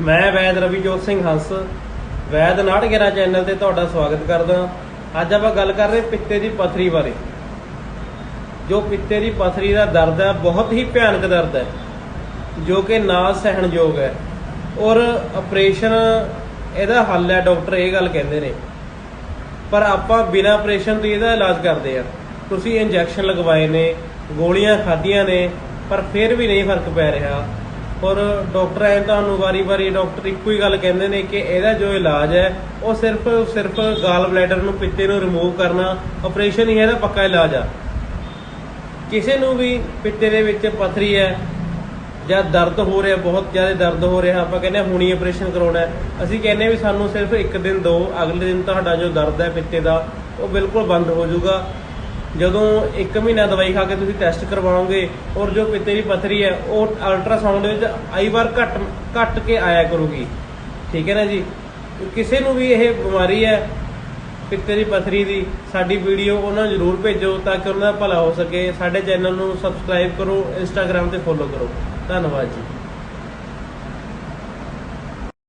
ਮੈਂ ਵੈਦ ਰਵੀਜੋਤ ਸਿੰਘ ਹੰਸ, ਵੈਦ ਨਾਟਗੇਰਾ ਚੈਨਲ ਤੇ ਤੁਹਾਡਾ ਸਵਾਗਤ ਕਰਦਾ ਅੱਜ ਆਪਾਂ ਗੱਲ ਕਰ ਰਹੇ ਪਿੱਤੇ ਦੀ ਪਥਰੀ ਬਾਰੇ। ਜੋ ਪਿੱਤੇ ਦੀ ਪਥਰੀ ਦਾ ਦਰਦ ਹੈ, ਬਹੁਤ ਹੀ ਭਿਆਨਕ ਦਰਦ ਹੈ, ਜੋ ਕਿ ਨਾ ਸਹਿਣਯੋਗ ਹੈ। ਔਰ ਆਪਰੇਸ਼ਨ ਇਹਦਾ ਹੱਲ ਹੈ, ਡਾਕਟਰ ਇਹ ਗੱਲ ਕਹਿੰਦੇ ਨੇ। ਪਰ ਆਪਾਂ ਬਿਨਾਂ ਆਪਰੇਸ਼ਨ ਤੋਂ ਇਹਦਾ ਇਲਾਜ ਕਰਦੇ ਆ ਤੁਸੀਂ ਇੰਜੈਕਸ਼ਨ ਲਗਵਾਏ ਨੇ, ਗੋਲੀਆਂ ਖਾਧੀਆਂ ਨੇ, ਪਰ ਫਿਰ ਵੀ ਨਹੀਂ ਫ਼ਰਕ ਪੈ ਰਿਹਾ। ਔਰ ਡਾਕਟਰ ਐ ਤੁਹਾਨੂੰ ਵਾਰੀ-ਵਾਰੀ ਡਾਕਟਰ ਇੱਕੋ ਹੀ ਗੱਲ ਕਹਿੰਦੇ ਨੇ ਕਿ ਇਹਦਾ ਜੋ ਇਲਾਜ ਹੈ, ਉਹ ਸਿਰਫ ਸਿਰਫ ਗਾਲ ਬਲੈਡਰ ਨੂੰ ਪਿੱਤੇ ਨੂੰ ਰਿਮੂਵ ਕਰਨਾ ਆਪਰੇਸ਼ਨ ਹੀ ਇਹਦਾ ਪੱਕਾ ਇਲਾਜ ਆ। ਕਿਸੇ ਨੂੰ ਵੀ ਪਿੱਤੇ ਦੇ ਵਿੱਚ ਪਥਰੀ ਹੈ ਜਾਂ ਦਰਦ ਹੋ ਰਿਹਾ, ਬਹੁਤ ਜ਼ਿਆਦਾ ਦਰਦ ਹੋ ਰਿਹਾ, ਆਪਾਂ ਕਹਿੰਦੇ ਹਾਂ ਹੁਣੀ ਆਪਰੇਸ਼ਨ ਕਰਾਉਣਾ ਹੈ, ਅਸੀਂ ਕਹਿੰਦੇ ਵੀ ਸਾਨੂੰ ਸਿਰਫ ਇੱਕ ਦਿਨ ਦੋ, ਅਗਲੇ ਦਿਨ ਤੁਹਾਡਾ ਜੋ ਦਰਦ ਹੈ ਪਿੱਤੇ ਦਾ, ਉਹ ਬਿਲਕੁਲ ਬੰਦ ਹੋ ਜਾਊਗਾ। ਜਦੋਂ 1 ਮਹੀਨਾ ਦਵਾਈ ਖਾ ਕੇ ਤੁਸੀਂ ਟੈਸਟ ਕਰਵਾਓਗੇ ਔਰ ਜੋ ਪਿੱਤੇ ਦੀ ਪਥਰੀ ਹੈ, ਉਹ ਅਲਟਰਾਸਾਊਂਡ ਵਿੱਚ ਆਈ ਵਾਰ ਘਟ ਘਟ ਕੇ ਆਇਆ ਕਰੂਗੀ। ਠੀਕ ਹੈ ਨਾ ਜੀ? ਕਿਸੇ ਨੂੰ ਵੀ ਇਹ ਬਿਮਾਰੀ ਹੈ, ਪਿੱਤੇ ਦੀ ਪਥਰੀ ਦੀ, ਸਾਡੀ ਵੀਡੀਓ ਉਹਨਾਂ ਨੂੰ ਜ਼ਰੂਰ ਭੇਜੋ ਤਾਂ ਕਿ ਉਹਨਾਂ ਦਾ ਭਲਾ ਹੋ ਸਕੇ। ਸਾਡੇ ਚੈਨਲ ਨੂੰ ਸਬਸਕ੍ਰਾਈਬ ਕਰੋ ਇੰਸਟਾਗ੍ਰam ਤੇ ਫੋਲੋ ਕਰੋ। ਧੰਨਵਾਦ ਜੀ।